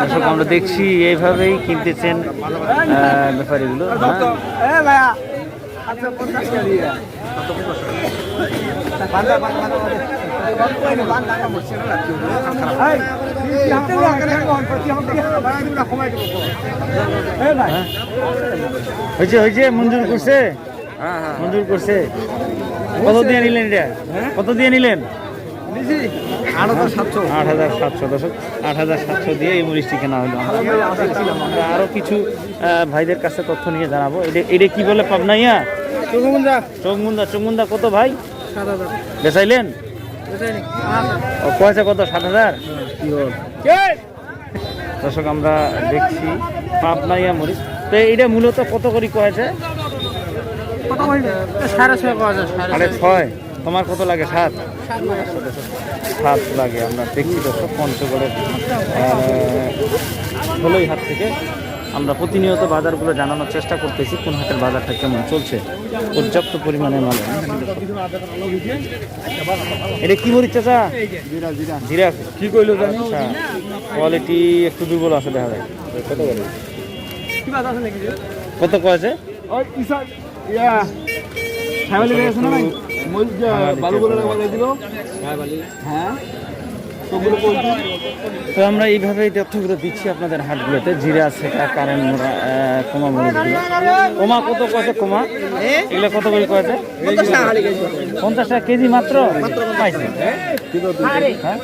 দর্শক আমরা দেখছি এইভাবেই কিনতেছেন ব্যাপারীগুলো হ্যাঁ। হয়েছে হয়েছে মঞ্জুর করছে? মঞ্জুর করছে। কত দিয়ে নিলেন এটা? কত দিয়ে নিলেন? আট হাজার সাতশো দশক আট হাজার সাতশো দিয়ে এই মরিচটি কেনা হলো। আমরা আরও কিছু ভাইদের কাছে তথ্য নিয়ে জানাব। এটা এটা কি বলে পাবনাইয়া চৌমুন্দা চৌমুন্দা কত ভাই? বেচাইলেন? কয়েছে কত? সাত হাজার? দর্শক, আমরা দেখছি পাবনাইয়া মরিচ। তো এইটা মূলত কত করে কয়েছে? সাড়ে ছয়। তোমার কত লাগে? সাত? সাত লাগে। আমরা দেখছি দর্শক, পঞ্চগড়ের ষোলোই হাট থেকে। আমরা প্রতিনিয়ত বাজারগুলো জানানোর চেষ্টা করতেছি কোন হাটের বাজারটা কেমন চলছে পর্যাপ্ত পরিমাণে মাল এটা কি মরিচ চাচা? জিরা। কি কইলো জানি? কোয়ালিটি একটু দুর্বল আছে দেখা যায় কত বলে কত কয়েছে তো আমরা এইভাবেই তথ্যগুলো দিচ্ছি আপনাদের হাটগুলোতে। জিরা সেটা কারেন্ট মোড়া কমা মরিচগুলো কমা কত কয়েছে কমা? এগুলো কত করে কয়েছে? পঞ্চাশ টাকা কেজি। মাত্র? পাইছে। হ্যাঁ?